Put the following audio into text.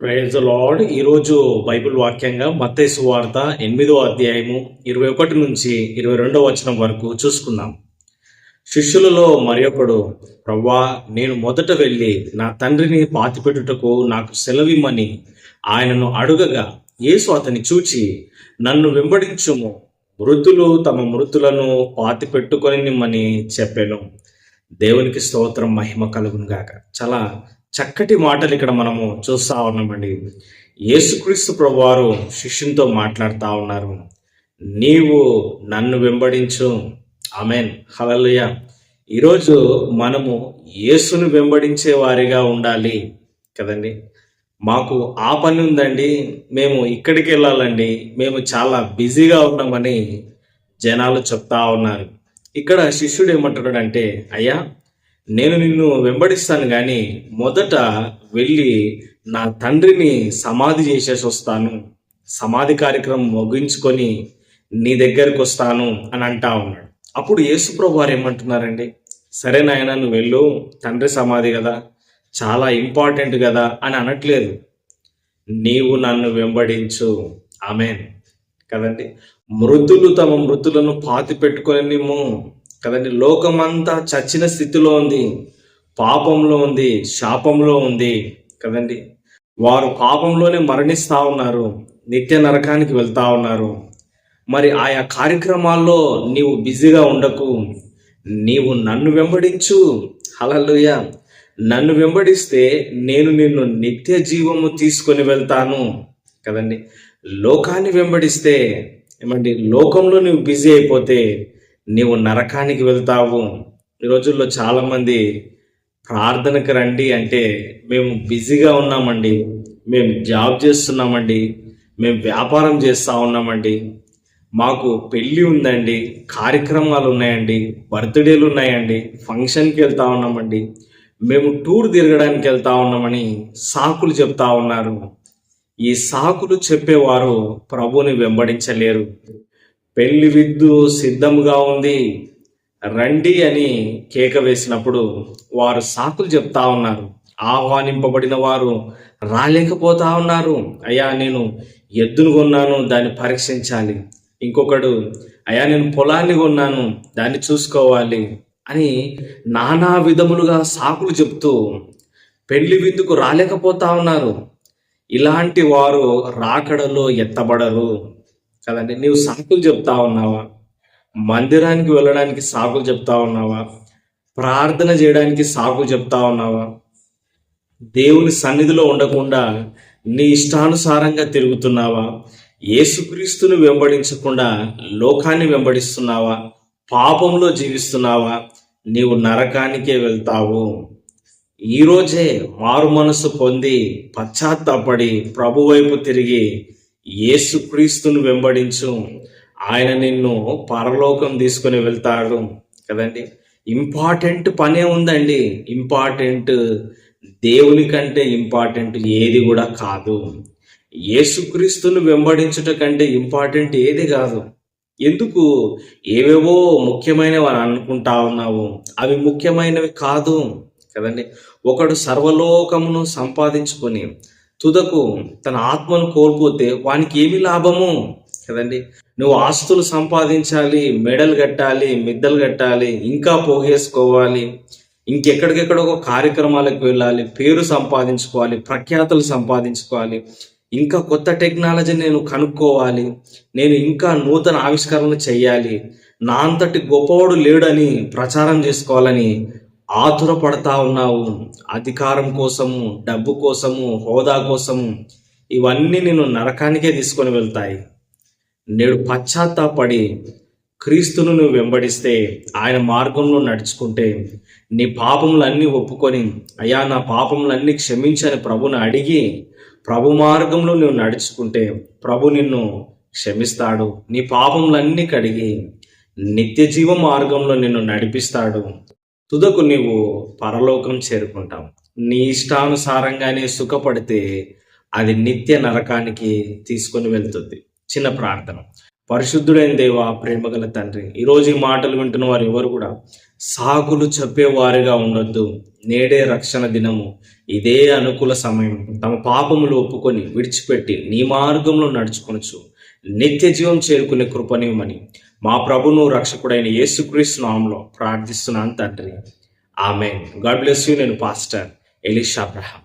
Praise lord ఈరోజు Bible వాక్యంగా మత్తేసు వార్త ఎనిమిదో అధ్యాయము ఇరవై ఒకటి నుంచి ఇరవై రెండో వచనం వరకు చూసుకుందాం. శిష్యులలో మరి ఒకడు ప్రవ్వా నేను మొదట వెళ్ళి నా తండ్రిని పాతిపెట్టుటకు నాకు సెలవిమ్మని ఆయనను అడుగగా యేసు అతని చూచి నన్ను వెంబడించుము. మృతులు తమ మృతులను పాతి పెట్టుకొని నిమ్మని చెప్పాను. దేవునికి స్తోత్రం మహిమ కలుగునుగాక. చాలా చక్కటి మాటలు ఇక్కడ మనము చూస్తా ఉన్నామండి. యేసుక్రీస్తు ప్రభువారు శిష్యునితో మాట్లాడుతూ ఉన్నారు. నీవు నన్ను వెంబడించు. ఆమెన్. హలలుయ ఈరోజు మనము యేసును వెంబడించే వారిగా ఉండాలి కదండి. మాకు ఆ పని ఉందండి. మేము ఇక్కడికి వెళ్ళాలండి. మేము చాలా బిజీగా ఉన్నామని జనాలు చెప్తా ఉన్నారు. ఇక్కడ శిష్యుడు ఏమంటున్నాడంటే అయ్యా నేను నిన్ను వెంబడిస్తాను కానీ మొదట వెళ్ళి నా తండ్రిని సమాధి చేసేసి వస్తాను. సమాధి కార్యక్రమం ముగించుకొని నీ దగ్గరకు వస్తాను అని అంటా ఉన్నాడు. అప్పుడు యేసుప్రభు వారు ఏమంటున్నారండి? సరే నాయన నువ్వు వెళ్ళు. తండ్రి సమాధి కదా. చాలా ఇంపార్టెంట్ కదా అని అనట్లేదు. నీవు నన్ను వెంబడించు. ఆమెన్. కదండి? మృతులు తమ మృతులను పాతి పెట్టుకొని కదండి లోకమంతా చచ్చిన స్థితిలో ఉంది పాపంలో ఉంది శాపంలో ఉంది కదండి. వారు పాపంలోనే మరణిస్తా ఉన్నారు నిత్య నరకానికి వెళ్తా ఉన్నారు. మరి ఆయా కార్యక్రమాల్లో నీవు బిజీగా ఉండకు నీవు నన్ను వెంబడించు హలలుయ నన్ను వెంబడిస్తే నేను నిన్ను నిత్య జీవము తీసుకొని వెళ్తాను కదండి. లోకాన్ని వెంబడిస్తే ఏమండి లోకంలో నువ్వు బిజీ అయిపోతే నీవు నరకానికి వెళ్తావు. ఈ రోజుల్లో చాలామంది ప్రార్థనకు రండి అంటే మేము బిజీగా ఉన్నామండి. మేము జాబ్ చేస్తున్నామండి. మేము వ్యాపారం చేస్తూ ఉన్నామండి. మాకు పెళ్ళి ఉందండి. కార్యక్రమాలు ఉన్నాయండి. బర్త్డేలు ఉన్నాయండి. ఫంక్షన్కి వెళ్తా ఉన్నామండి. మేము టూర్ తిరగడానికి వెళ్తా ఉన్నామని సాకులు చెప్తా ఉన్నారు. ఈ సాకులు చెప్పేవారు ప్రభుని వెంబడించలేరు. పెళ్ళి విద్దు సిద్ధముగా ఉంది. రండి అని కేక వేసినప్పుడు వారు సాకులు చెప్తా ఉన్నారు. ఆహ్వానింపబడిన వారు రాలేకపోతా ఉన్నారు. అయ్యా నేను ఎద్దును కొన్నాను దాన్ని పరీక్షించాలి. ఇంకొకడు అయ్యా నేను పొలాన్ని కొన్నాను దాన్ని చూసుకోవాలి అని నానా విధములుగా సాకులు చెప్తూ పెళ్ళి విందుకు రాలేకపోతా ఉన్నారు. ఇలాంటి వారు రాకడలో ఎత్తబడరు. కదండి? నీవు సాకులు చెప్తా ఉన్నావా? మందిరానికి వెళ్ళడానికి సాకులు చెప్తా ఉన్నావా? ప్రార్థన చేయడానికి సాకులు చెప్తా ఉన్నావా? దేవుని సన్నిధిలో ఉండకుండా నీ ఇష్టానుసారంగా తిరుగుతున్నావా? ఏసుక్రీస్తుని వెంబడించకుండా లోకాన్ని వెంబడిస్తున్నావా? పాపంలో జీవిస్తున్నావా? నీవు నరకానికే వెళ్తావు. ఈరోజే మారు మనసు పొంది పశ్చాత్తాపడి ప్రభు వైపు తిరిగి యేసుక్రీస్తును వెంబడించు. ఆయన నిన్ను పరలోకం తీసుకుని వెళ్తాడు. కదండి? ఇంపార్టెంట్ పనే ఉందండి. ఇంపార్టెంట్ దేవుని కంటే ఇంపార్టెంట్ ఏది కూడా కాదు. యేసుక్రీస్తును వెంబడించుట కంటే ఇంపార్టెంట్ ఏది కాదు. ఎందుకు? ఏవేవో ముఖ్యమైనవి అని అనుకుంటా ఉన్నావు. అవి ముఖ్యమైనవి కాదు. కదండి? ఒకడు సర్వలోకమును సంపాదించుకొని తుదకు తన ఆత్మను కోల్పోతే వానికి ఏమి లాభము? కదండి. నువ్వు ఆస్తులు సంపాదించాలి మెడలు కట్టాలి మిద్దలు కట్టాలి ఇంకా పోగేసుకోవాలి ఇంకెక్కడికెక్కడో కార్యక్రమాలకు వెళ్ళాలి పేరు సంపాదించుకోవాలి ప్రఖ్యాతులు సంపాదించుకోవాలి ఇంకా కొత్త టెక్నాలజీ నేను కనుక్కోవాలి నేను ఇంకా నూతన ఆవిష్కరణలు చేయాలి నా అంతటి గొప్పవాడు లేడని ప్రచారం చేసుకోవాలని ఆతురపడతా ఉన్నావు. అధికారం కోసము డబ్బు కోసము హోదా కోసము ఇవన్నీ నేను నరకానికే తీసుకొని వెళ్తాయి. నేడు పశ్చాత్తాపడి క్రీస్తును నువ్వు వెంబడిస్తే ఆయన మార్గంలో నడుచుకుంటే నీ పాపములన్నీ ఒప్పుకొని అయ్యా నా పాపములన్నీ క్షమించని ప్రభుని అడిగి ప్రభు మార్గంలో నువ్వు నడుచుకుంటే ప్రభు నిన్ను క్షమిస్తాడు. నీ పాపములన్నీ కడిగి నిత్య జీవ మార్గంలో నిన్ను నడిపిస్తాడు. తుదకు నీవు పరలోకం చేరుకుంటావు. నీ ఇష్టానుసారంగానే సుఖపడితే అది నిత్య నరకానికి తీసుకొని వెళ్తుంది. చిన్న ప్రార్థన. పరిశుద్ధుడైన దేవ ప్రేమగల తండ్రి ఈరోజు ఈ మాటలు వింటున్న వారు ఎవరు కూడా సాకులు చెప్పేవారిగా ఉండొద్దు. నేడే రక్షణ దినము. ఇదే అనుకూల సమయం. తమ పాపములు ఒప్పుకొని విడిచిపెట్టి నీ మార్గంలో నడుచుకొనొచ్చు నిత్య జీవం చేరుకునే కృపనివ్వమని మా ప్రభును రక్షకుడైన యేసుక్రీస్తు నామంలో ప్రార్థిస్తున్నాను తండ్రి. ఆమె గాడ్ బ్లెస్ యూ నేను పాస్టర్ ఎలిషా అబ్రహాం.